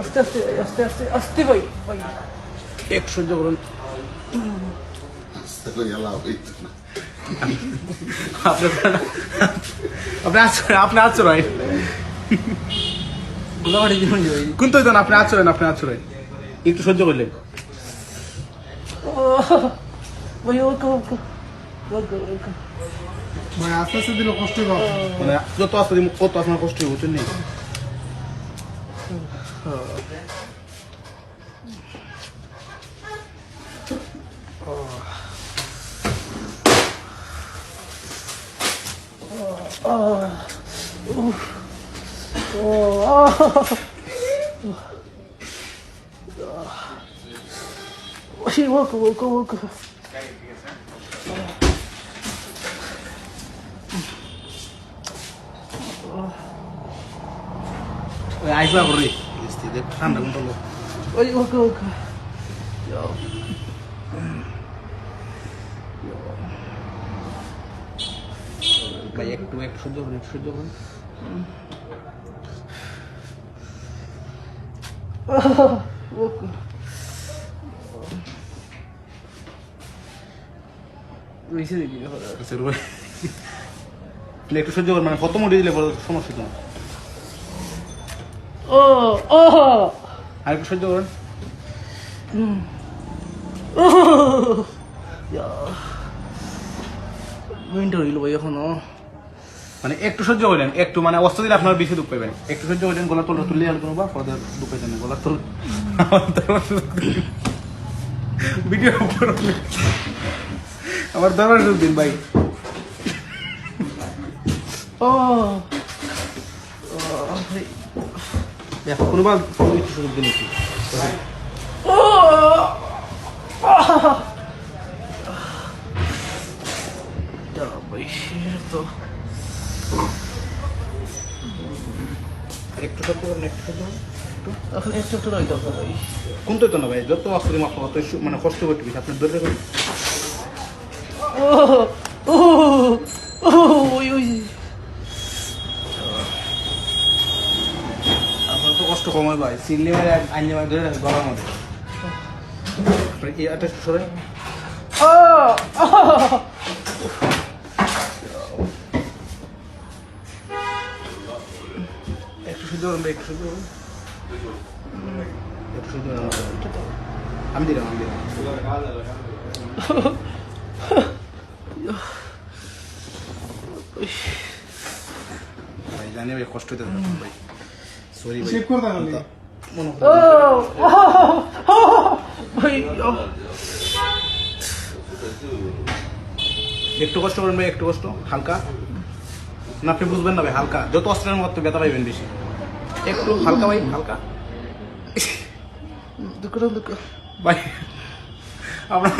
আস্তে আস্তে আস্তে আস্তে আস্তে আস্তে ভাই ভাই এক সহ্য করুন। আপনি আচরেন আপনি ভাই কিন্তু দেন আপনি আচরেন আপনি আচরেন একটু সহ্য করলেন। ও ভাই ওকে ওকে ওকে ওকে ভাই আস্তে আস্তে দিলে কষ্ট হবে। মানে যত আসতে দিন কত আপনার কষ্ট হবে বুঝছেন নি ভাই ওকে ওকে ওকে ওই আইসবা করি ঠান্ডা লোক ভাই ওকে ওকে। ভাই একটু একটু সহ্য করুন একটু সহ্য করুন একটু সহ্য করুন মানে কত মুড়ি দিলে সমস্যা তো ও ও। আর একটু সহ্য করুন। মিনিট হইল ভাই এখনও। মানে একটু সহ্য করলেন একটু মানে অস্ত্র দিলে আপনার বেশি দুঃখ পাবেন। একটু সহ্য করলেন গলার তলটা তুললে আর কোনো বা পরে দুঃখ পাইতেন না গলার তল ভিডিও আমার দরবার দিন ভাই। ও ভাই। কোনোবা একটু সুযোগ দিন একটু কোন তো না ভাই যত অত সু- মানে কষ্ট করতে বেশি আপনার ধরে রাখুন ও ও ও ওই ওই আপনার তো কষ্ট কম ভাই। সিললে মানে আইনে মানে ধরে রাখে গলার মধ্যে। আটা সরে ও একটু সহ্য আমি দিলাম আমি দিলাম। ভাই জানি ভাই কষ্ট হতে ভাই। সরি ভাই চেক করে মনে ও একটু কষ্ট করুন ভাই একটু কষ্ট হালকা না আপনি বুঝবেন না ভাই হালকা যত অস্ত্রের মতো ব্যথা পাইবেন বেশি একটু হালকা ভাই হালকা দুঃখ দুঃখ ভাই আপনার